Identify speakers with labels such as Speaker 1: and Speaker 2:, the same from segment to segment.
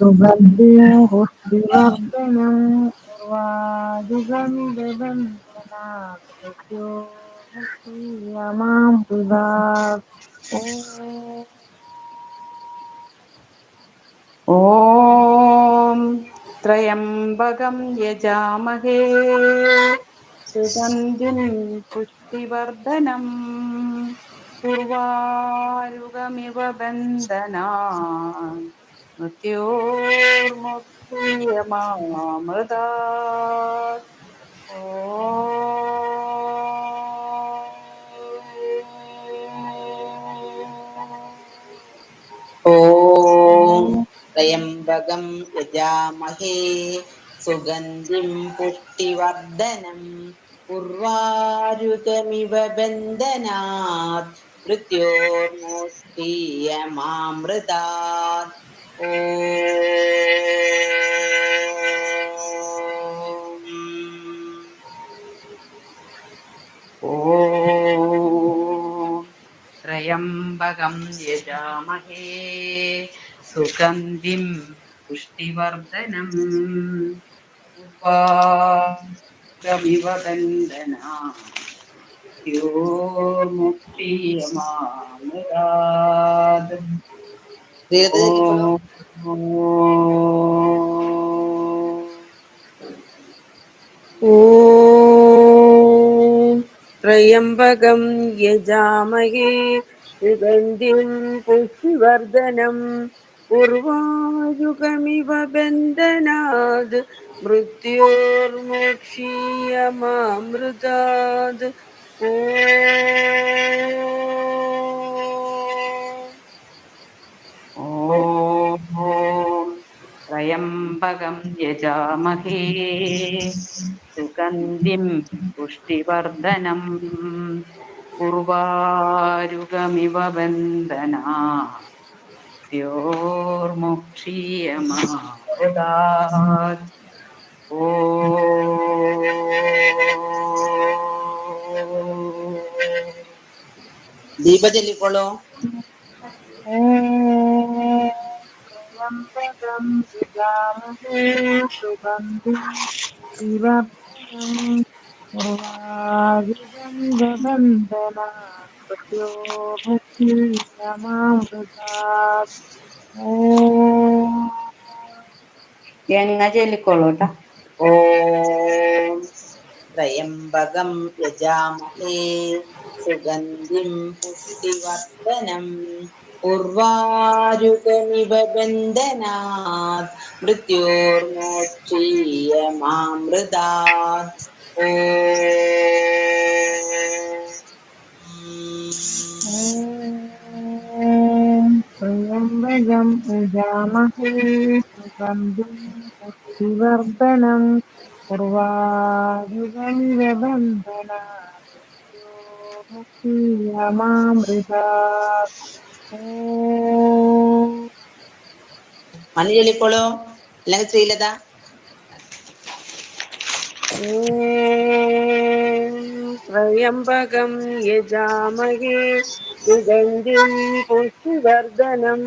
Speaker 1: تبدله بربنا وتذنبا تناقض معقبات
Speaker 2: ॐ त्र्यम्बकं यजामहे सुगन्धिं पुष्टिवर्धनम् पूर्वारुगमिव बन्धनान्
Speaker 3: മൃത്യോർമുക്തിയമാമൃതാ ഓം ത്രയംബകം യജാമഹേ. സുഗന്ധിം പുഷ്ടിവർദ്ധനം ഉർവാരുകമിവ ബന്ധനാത്.
Speaker 2: മൃത്യോർമുക്തിയമാമൃതാത് त्र्यम्बकं यजामहे सुगन्धिं पुष्टिवर्धनम् उपागमिव
Speaker 3: दन्दना
Speaker 4: यो मुक्तियमानुरात् ത്രയംബകം യജാമഹേ സുഗന്ധിം പുഷ്ടിവർദ്ധനം പൂർവായുഗമിവ ബന്ധനാത് മൃത്യോർമോക്ഷീയമാമൃതാത്.
Speaker 2: ഓ त्र्यम्बकं यजामहे सुगन्धिं पुष्टिवर्धनम् उर्वारुगमिव बन्धना द्योर्मुक्षीयमादात् ओ
Speaker 3: ದೀಪ ಚೆಲ್ಲಿಕೊಳ್ಳು
Speaker 1: त्र्यम्बकं यजामहे सुगन्धिं शिवर्धनम् उर्वारुकमिवबन्धनात् मृत्योर्मुक्षीयमामृतात् ഓം
Speaker 2: എങ്ങ ചൊല്ലിക്കോളൂ കേട്ടോ
Speaker 3: ॐ त्र्यम्बकं यजामहे सुगन्धिं पुष्टिवर्धनम् ഉർവാരുകനിവ ബന്ധനാത് മൃത്യോർമോക്ഷീയ
Speaker 1: മാമൃതാത് ം ഉജാമഹേവർദ്ധനം ഉർവാരുകനിവ ബന്ധനാ മാമൃതാത് उर्वारुकमिव बन्धनात् मुक्षीयमामृतात् ഓം
Speaker 3: മണി ചൊല്ലിക്കോളൂ അല്ലെങ്കിൽ ശ്രീലത
Speaker 4: ॐ त्र्यम्बकं यजामहे सुगन्धिं पुष्टिवर्धनम्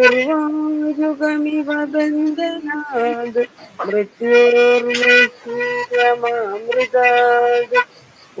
Speaker 4: उर्वायुगमिव बन्धनाद् मृत्योर्मुक्षीयमामृताद् ॐ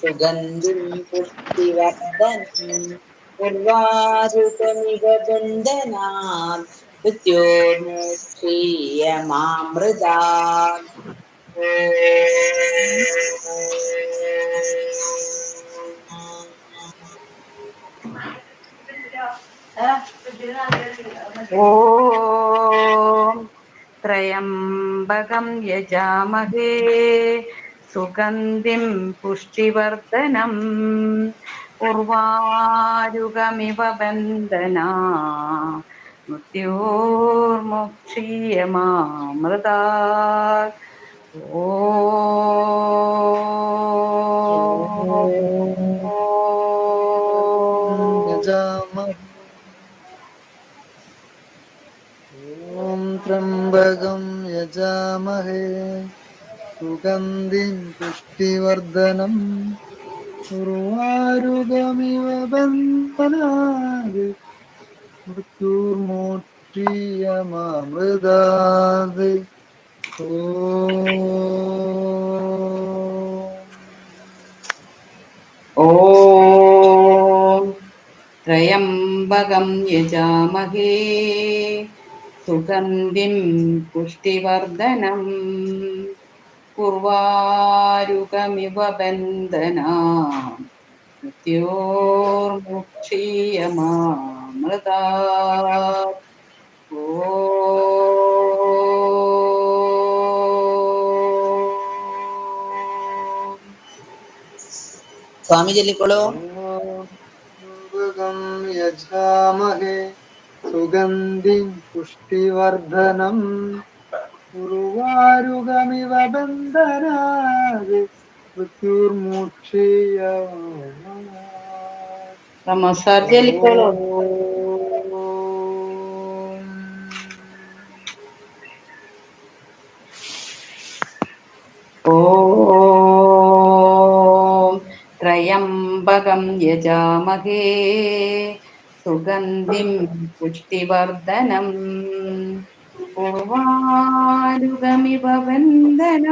Speaker 3: सुगन्धिं पुष्टिवर्धनम् उर्वारुकमिव बन्धनात् मृत्योर्मुक्षीयमामृतात्
Speaker 2: ॐ त्र्यम्बकं यजामहे सुगन्धिं पुष्टिवर्धनम् ഉർവാരുകമിവ ബന്ധനാ മൃത്യോർമുക്ഷീയമാമൃതാ ഓ
Speaker 5: यजामहे ॐ त्र्यम्बकं यजामहे सुगन्धिं पुष्टिवर्धनम् उर्वारुकमिव बन्धनात् मृत्युर्मोक्षीयमामृदात् ॐ
Speaker 2: ഓം ത്രയംബകം യജാമഹേ സുഗന്ധിം പുഷ്ടിവർദ്ധനം ഉർവാരുകമിവ ബന്ധനാ മൃത്യോർമുക്ഷീയമാമൃത ഓം.
Speaker 3: സ്വാമി ചൊല്ലിക്കോളൂ ം.
Speaker 5: യജാമഹേ സുഗന്ധി പുഷ്ടിവർദ്ധനം. ഉർവാരുകമിവ ബന്ധനാകെ മൃത്യുർമോക്ഷീയ
Speaker 2: നമസ്കാരം ചൊല്ലിക്കോളൂ ഓം. ത്രയംബകം യജാമഹേ. സുഗന്ധിം പുഷ്ടിവർദ്ധനം. പോവാനുഗമിവ വന്ദന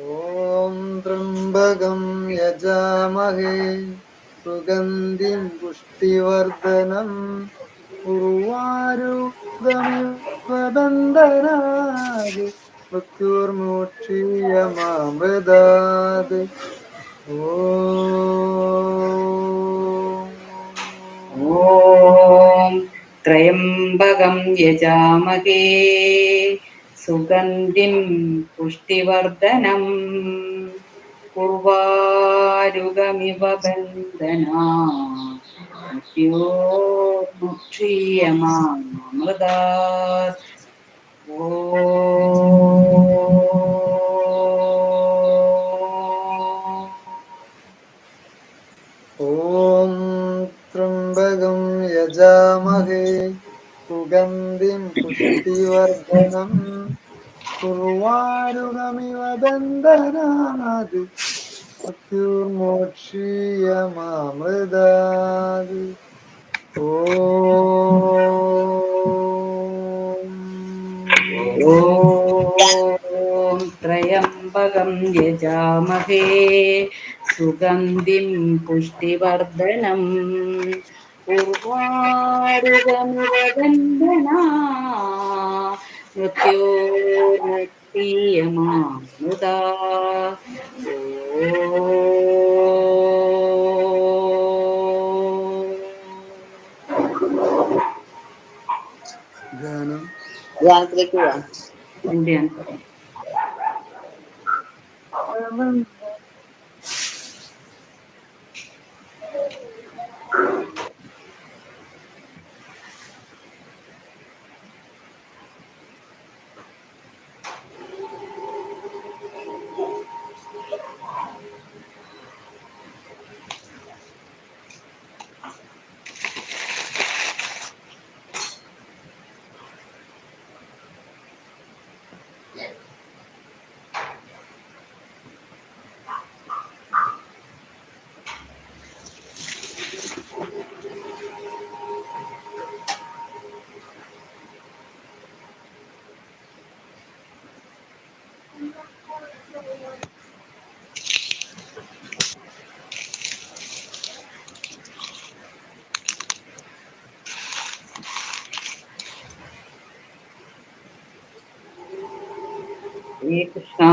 Speaker 2: ഓം.
Speaker 5: ത്രിംബകം യജാമഹേ. സുഗന്ധിം പുഷ്ടിവർദ്ധനം. ഉർവാരുഗമിവ സ്വതന്ത്രനാകെ മുക്കൂർ മൂർത്തിയ മാമൃതാത്
Speaker 2: ഓ ത്രയംബകം യജാമഹേ സുഗന്ധിം പുഷ്ടിവർദ്ധനം കുർവാരുഗമിവ ബന്ധനാ புட்சியமானதார் ஓ
Speaker 5: ஓம் त्र्यम्बगं यजामहे सुगन्धिं पुष्टिवर्धनम् कुर्वारुणमिव बन्धनाद्
Speaker 2: अत्युर्मोक्षीयमामृदादि Trayambakam യജാമഹേ സുഗന്ധിം പുഷ്ടിവർദ്ധനം ഉർവാരുകമിവദന്തനാ മൃത്യോർമുക്തീയമാമൃതാ
Speaker 5: Yan,
Speaker 3: pre ko
Speaker 2: yan. Hindi yan. Um, E questão